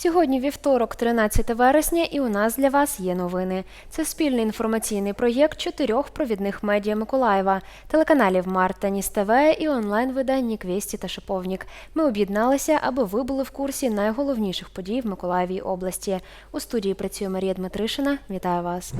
Сьогодні вівторок, 13 вересня, і у нас для вас є новини. Це спільний інформаційний проєкт чотирьох провідних медіа Миколаєва, телеканалів Марта Ніс ТВ і онлайн-видань Квісті та Шиповнік. Ми об'єдналися, аби ви були в курсі найголовніших подій в Миколаєвій області. У студії працює Марія Дмитришина. Вітаю вас.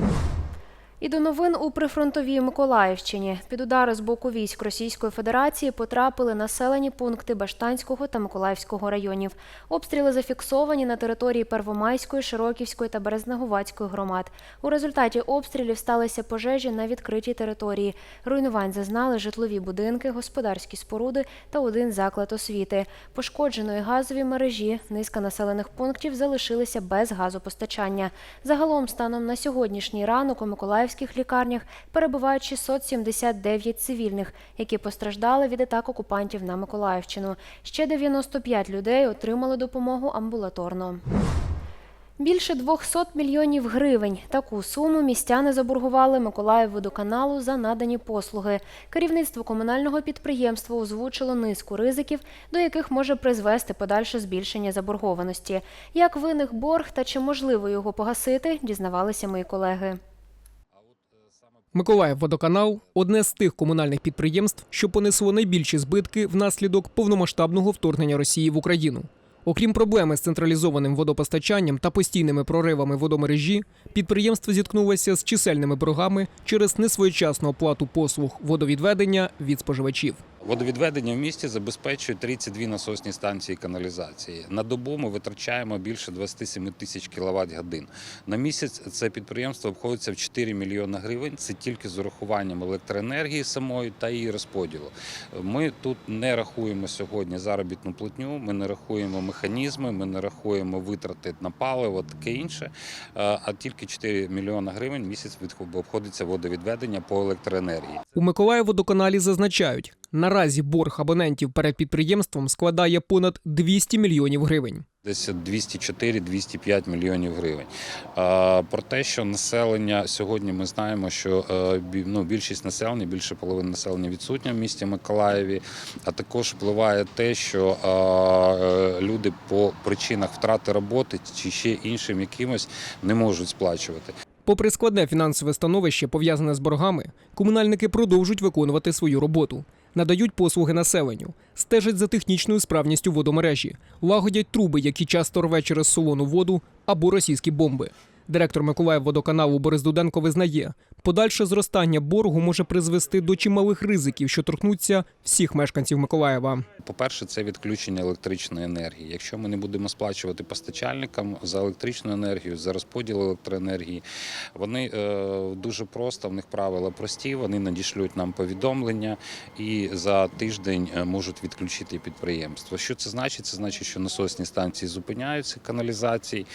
І до новин у прифронтовій Миколаївщині. Під удари з боку військ Російської Федерації потрапили населені пункти Баштанського та Миколаївського районів. Обстріли зафіксовані на території Первомайської, Широківської та Березнегувацької громад. У результаті обстрілів сталися пожежі на відкритій території. Руйнувань зазнали житлові будинки, господарські споруди та один заклад освіти. Пошкодженої газові мережі, низка населених пунктів залишилися без газопостачання. Загалом, станом на сьогоднішній ранок у Миколаївських лікарнях перебувають 679 цивільних, які постраждали від атак окупантів на Миколаївщину. Ще 95 людей отримали допомогу амбулаторно. Більше 200 мільйонів гривень. Таку суму містяни заборгували Миколаївводоканалу за надані послуги. Керівництво комунального підприємства озвучило низку ризиків, до яких може призвести подальше збільшення заборгованості. Як виник борг та чи можливо його погасити, дізнавалися мої колеги. Миколаївводоканал – одне з тих комунальних підприємств, що понесло найбільші збитки внаслідок повномасштабного вторгнення Росії в Україну. Окрім проблеми з централізованим водопостачанням та постійними проривами водомережі, підприємство зіткнулося з чисельними боргами через несвоєчасну оплату послуг водовідведення від споживачів. Водовідведення в місті забезпечує 32 насосні станції каналізації. На добу ми витрачаємо більше 27 тисяч кіловат годин. На місяць це підприємство обходиться в 4 мільйони гривень. Це тільки з урахуванням електроенергії самої та її розподілу. Ми тут не рахуємо сьогодні заробітну платню, ми не рахуємо механізми, ми не рахуємо витрати на паливо, таке інше. А тільки 4 мільйони гривень місяць обходиться водовідведення по електроенергії. У Миколаївводоканалі зазначають, наразі борг абонентів перед підприємством складає понад 200 мільйонів гривень. Десь 204-205 мільйонів гривень. Про те, що населення сьогодні ми знаємо, що е, ну, більшість населення, більше половини населення відсутня в місті Миколаєві. А також впливає те, що е, люди по причинах втрати роботи чи ще іншим якимось не можуть сплачувати. Попри складне фінансове становище, пов'язане з боргами, комунальники продовжують виконувати свою роботу, надають послуги населенню, стежать за технічною справністю водомережі, лагодять труби, які часто рве через солону воду або російські бомби. Директор Миколаївводоканалу Борис Дуденко визнає, подальше зростання боргу може призвести до чималих ризиків, що торкнуться всіх мешканців Миколаєва. По-перше, це відключення електричної енергії. Якщо ми не будемо сплачувати постачальникам за електричну енергію, за розподіл електроенергії, вони е, дуже просто, в них правила прості, вони надішлють нам повідомлення і за тиждень е, можуть відключити підприємство. Що це значить? Це значить, що насосні станції зупиняються каналізації.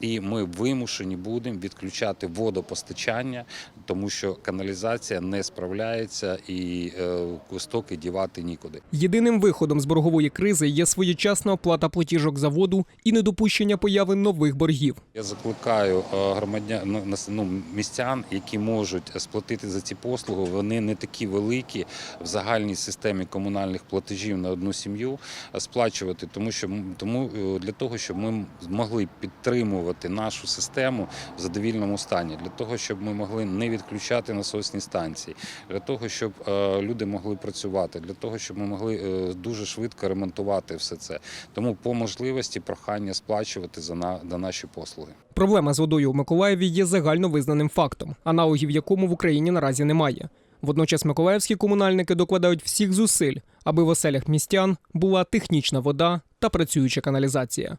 І ми вимушені будемо відключати водопостачання, тому що каналізація не справляється і е, стоки дівати нікуди. Єдиним виходом з боргової кризи є своєчасна оплата платіжок за воду і недопущення появи нових боргів. Я закликаю е, громадян ну, ну, містян, які можуть сплатити за ці послуги. Вони не такі великі в загальній системі комунальних платежів на одну сім'ю сплачувати, тому що тому е, для того, щоб ми змогли підтримувати нашу систему в задовільному стані, для того, щоб ми могли не відключати насосні станції, для того, щоб е, люди могли працювати, для того, щоб ми могли е, дуже швидко ремонтувати все це. Тому по можливості прохання сплачувати за на, наші послуги. Проблема з водою у Миколаєві є загально визнаним фактом, аналогів якому в Україні наразі немає. Водночас миколаївські комунальники докладають всіх зусиль, аби в оселях містян була технічна вода та працююча каналізація.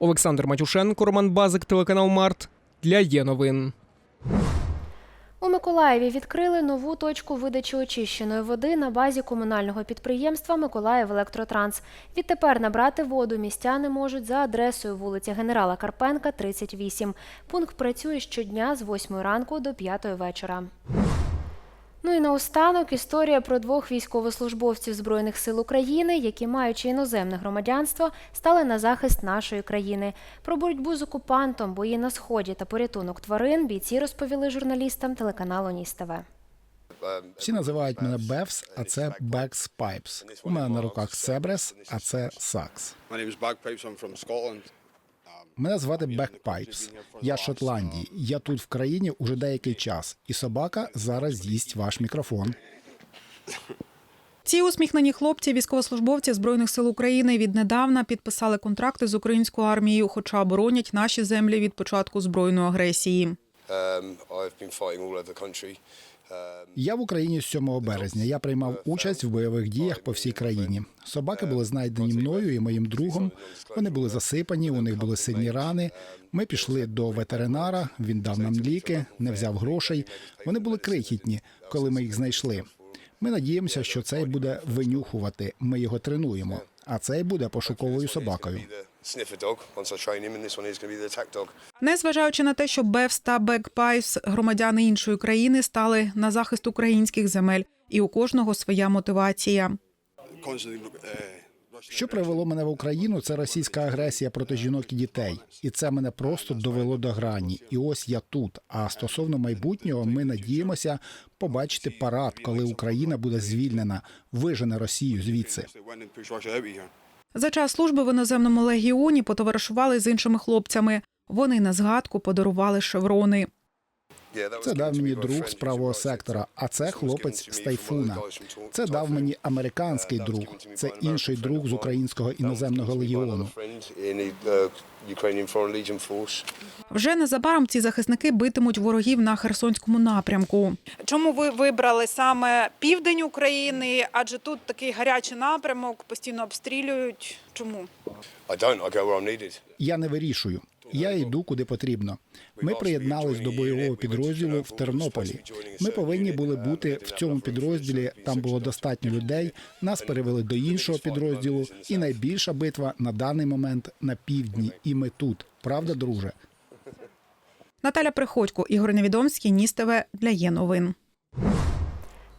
Олександр Матюшенко, Роман Базик, телеканал Март для є новин. У Миколаєві відкрили нову точку видачі очищеної води на базі комунального підприємства Миколаїв Електротранс. Відтепер набрати воду містяни можуть за адресою вулиця Генерала Карпенка, 38. Пункт працює щодня з 8 ранку до 5 вечора. Ну і наостанок історія про двох військовослужбовців Збройних сил України, які, маючи іноземне громадянство, стали на захист нашої країни. Про боротьбу з окупантом, бої на сході та порятунок тварин бійці розповіли журналістам телеканалу Ніс ТВ. Всі називають мене Бевс, а це Бекс Пайпс. У мене на руках Себрес, а це Сакс. Мене звати Бекпайпс. Я з Шотландії. Я тут в країні уже деякий час, і собака зараз з'їсть ваш мікрофон. Ці усміхнені хлопці, військовослужбовці збройних сил України, віднедавна підписали контракти з українською армією, хоча оборонять наші землі від початку збройної агресії. Um, I've been fighting all over the country. Я в Україні з 7 березня. Я приймав участь в бойових діях по всій країні. Собаки були знайдені мною і моїм другом. Вони були засипані, у них були сильні рани. Ми пішли до ветеринара. Він дав нам ліки, не взяв грошей. Вони були крихітні, коли ми їх знайшли. Ми надіємося, що цей буде винюхувати. Ми його тренуємо. А цей буде пошуковою собакою. Незважаючи на те, що Бевс та Бекпайс, громадяни іншої країни, стали на захист українських земель, і у кожного своя мотивація. Що привело мене в Україну, це російська агресія проти жінок і дітей, і це мене просто довело до грані. І ось я тут. А стосовно майбутнього, ми надіємося побачити парад, коли Україна буде звільнена, вижене Росію звідси. За час служби в іноземному легіоні потоваришували з іншими хлопцями. Вони на згадку подарували шеврони. Це дав мені друг з правого сектора, а це хлопець з тайфуна. Typhon. Це дав мені американський друг. Це інший друг з українського іноземного легіону. Вже незабаром ці захисники битимуть ворогів на Херсонському напрямку. Чому ви вибрали саме південь України? Адже тут такий гарячий напрямок, постійно обстрілюють. Чому? Я не вирішую. Я йду куди потрібно. Ми приєднались до бойового підрозділу в Тернополі. Ми повинні були бути в цьому підрозділі. Там було достатньо людей. Нас перевели до іншого підрозділу. І найбільша битва на даний момент на півдні. І ми тут. Правда, друже? Наталя Приходько, Ігор Невідомський, Ніс ТВ для є новин.